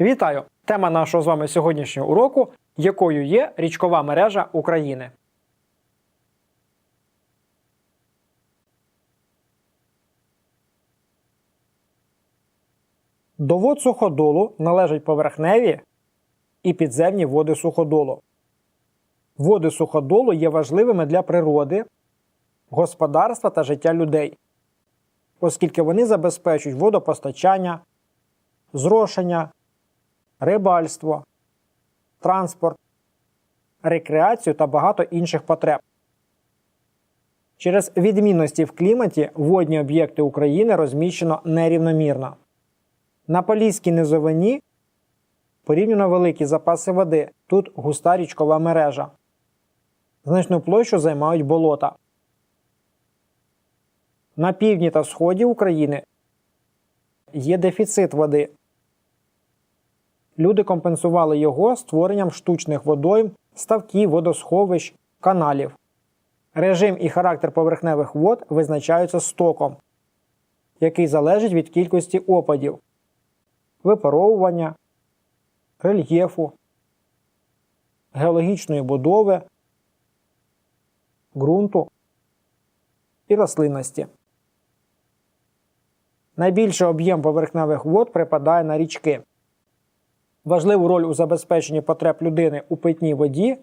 Вітаю! Тема нашого з вами сьогоднішнього уроку, якою є річкова мережа України. До вод суходолу належать поверхневі і підземні води суходолу. Води суходолу є важливими для природи, господарства та життя людей, оскільки вони забезпечують водопостачання, зрошення, рибальство, транспорт, рекреацію та багато інших потреб. Через відмінності в кліматі водні об'єкти України розміщено нерівномірно. На Поліській низовині порівняно великі запаси води. Тут густа річкова мережа. Значну площу займають болота. На півдні та сході України є дефіцит води. Люди компенсували його створенням штучних водойм, ставків, водосховищ, каналів. Режим і характер поверхневих вод визначаються стоком, який залежить від кількості опадів, випаровування, рельєфу, геологічної будови, ґрунту і рослинності. Найбільший об'єм поверхневих вод припадає на річки. Важливу роль у забезпеченні потреб людини у питній воді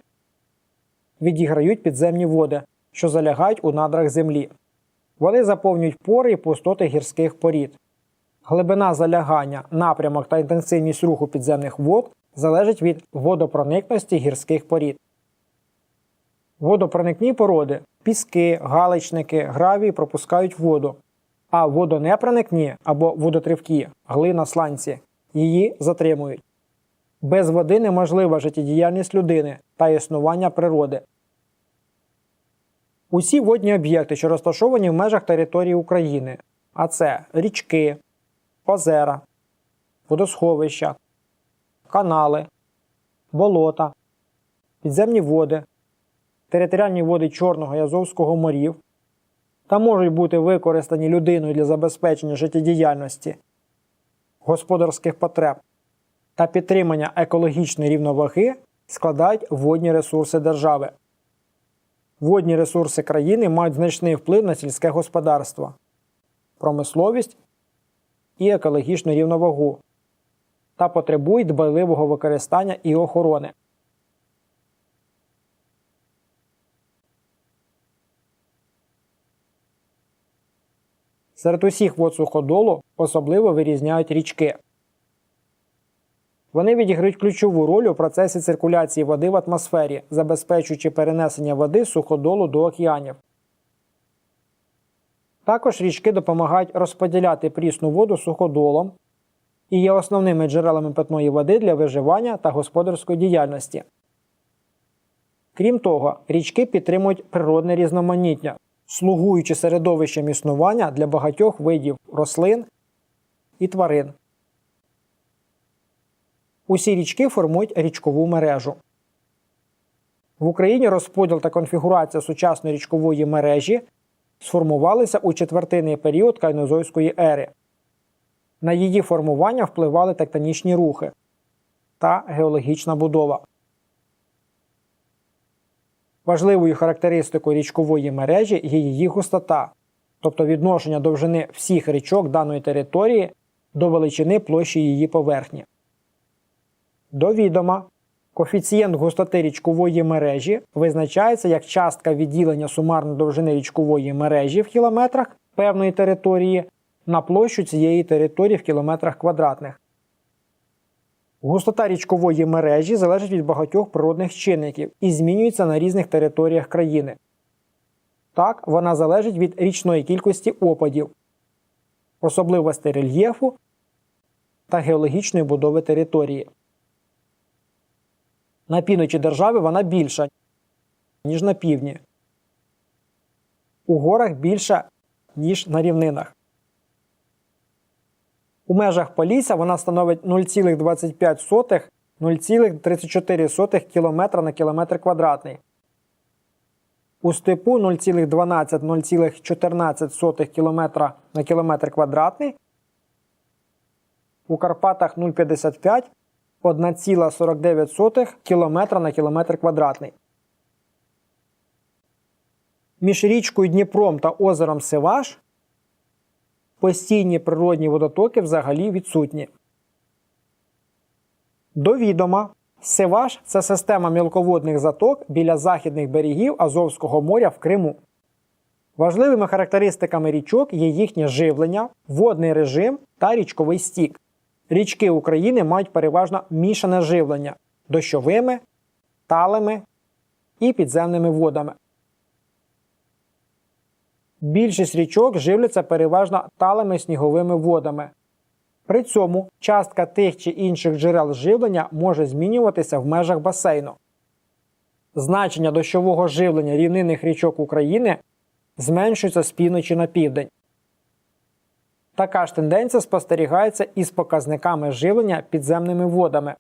відіграють підземні води, що залягають у надрах землі. Вони заповнюють пори і пустоти гірських порід. Глибина залягання, напрямок та інтенсивність руху підземних вод залежить від водопроникності гірських порід. Водопроникні породи піски, галичники, гравії пропускають воду, а водонепроникні або водотривкі глина сланці її затримують. Без води неможлива життєдіяльність людини та існування природи. Усі водні об'єкти, що розташовані в межах території України, а це річки, озера, водосховища, канали, болота, підземні води, територіальні води Чорного і Азовського морів та можуть бути використані людиною для забезпечення життєдіяльності, господарських потреб та підтримання екологічної рівноваги складають водні ресурси держави. Водні ресурси країни мають значний вплив на сільське господарство, промисловість і екологічну рівновагу та потребують дбайливого використання і охорони. Серед усіх вод суходолу особливо вирізняють річки. Вони відіграють ключову роль у процесі циркуляції води в атмосфері, забезпечуючи перенесення води з суходолу до океанів. Також річки допомагають розподіляти прісну воду суходолом і є основними джерелами питної води для виживання та господарської діяльності. Крім того, річки підтримують природне різноманіття, слугуючи середовищем існування для багатьох видів рослин і тварин. Усі річки формують річкову мережу. В Україні розподіл та конфігурація сучасної річкової мережі сформувалися у четвертинний період кайнозойської ери. На її формування впливали тектонічні рухи та геологічна будова. Важливою характеристикою річкової мережі є її густота, тобто відношення довжини всіх річок даної території до величини площі її поверхні. До відома, коефіцієнт густоти річкової мережі визначається як частка відділення сумарної довжини річкової мережі в кілометрах певної території на площу цієї території в кілометрах квадратних. Густота річкової мережі залежить від багатьох природних чинників і змінюється на різних територіях країни. Так, вона залежить від річної кількості опадів, особливостей рельєфу та геологічної будови території. На півночі держави вона більша, ніж на півдні. У горах більша, ніж на рівнинах. У межах Полісся вона становить 0,25 0,34 км на кілометр квадратний. У степу 0,12-0,14 км на кілометр квадратний. У Карпатах 0,55 1,49 км на кілометр квадратний. Між річкою Дніпром та озером Сиваш постійні природні водотоки взагалі відсутні. До відома, Сиваш це система мілководних заток біля західних берегів Азовського моря в Криму. Важливими характеристиками річок є їхнє живлення, водний режим та річковий стік. Річки України мають переважно мішане живлення дощовими, талими і підземними водами. Більшість річок живляться переважно талими сніговими водами. При цьому частка тих чи інших джерел живлення може змінюватися в межах басейну. Значення дощового живлення рівнинних річок України зменшується з півночі на південь. Така ж тенденція спостерігається із показниками живлення підземними водами.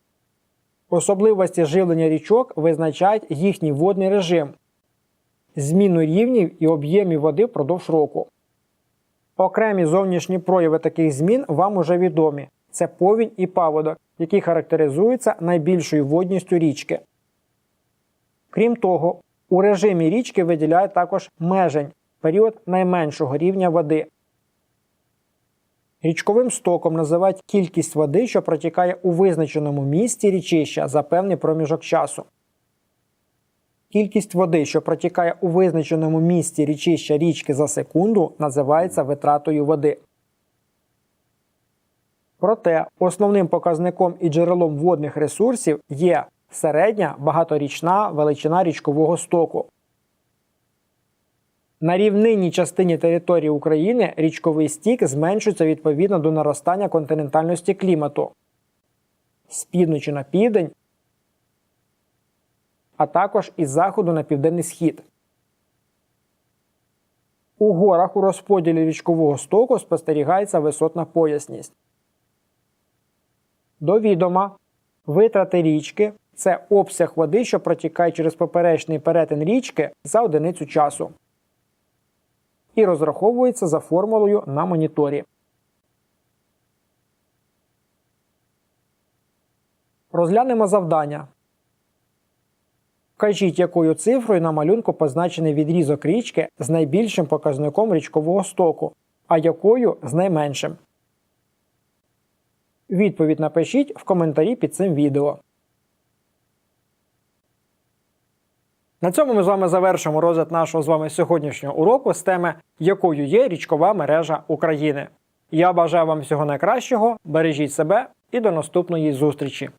Особливості живлення річок визначають їхній водний режим, зміну рівнів і об'ємів води впродовж року. Окремі зовнішні прояви таких змін вам уже відомі: це повінь і паводок, які характеризуються найбільшою водністю річки. Крім того, у режимі річки виділяють також межень період найменшого рівня води. Річковим стоком називають кількість води, що протікає у визначеному місці річища за певний проміжок часу. Кількість води, що протікає у визначеному місці річища річки за секунду, називається витратою води. Проте основним показником і джерелом водних ресурсів є середня багаторічна величина річкового стоку. На рівнинній частині території України річковий стік зменшується відповідно до наростання континентальності клімату з півночі на південь, а також із заходу на південний схід. У горах у розподілі річкового стоку спостерігається висотна поясність. До відома, витрати річки це обсяг води, що протікає через поперечний перетин річки за одиницю часу і розраховується за формулою на моніторі. Розглянемо завдання. Вкажіть, якою цифрою на малюнку позначений відрізок річки з найбільшим показником річкового стоку, а якою з найменшим. Відповідь напишіть в коментарі під цим відео. На цьому ми з вами завершимо розгляд нашого з вами сьогоднішнього уроку з теми, якою є річкова мережа України. Я бажаю вам всього найкращого, бережіть себе і до наступної зустрічі!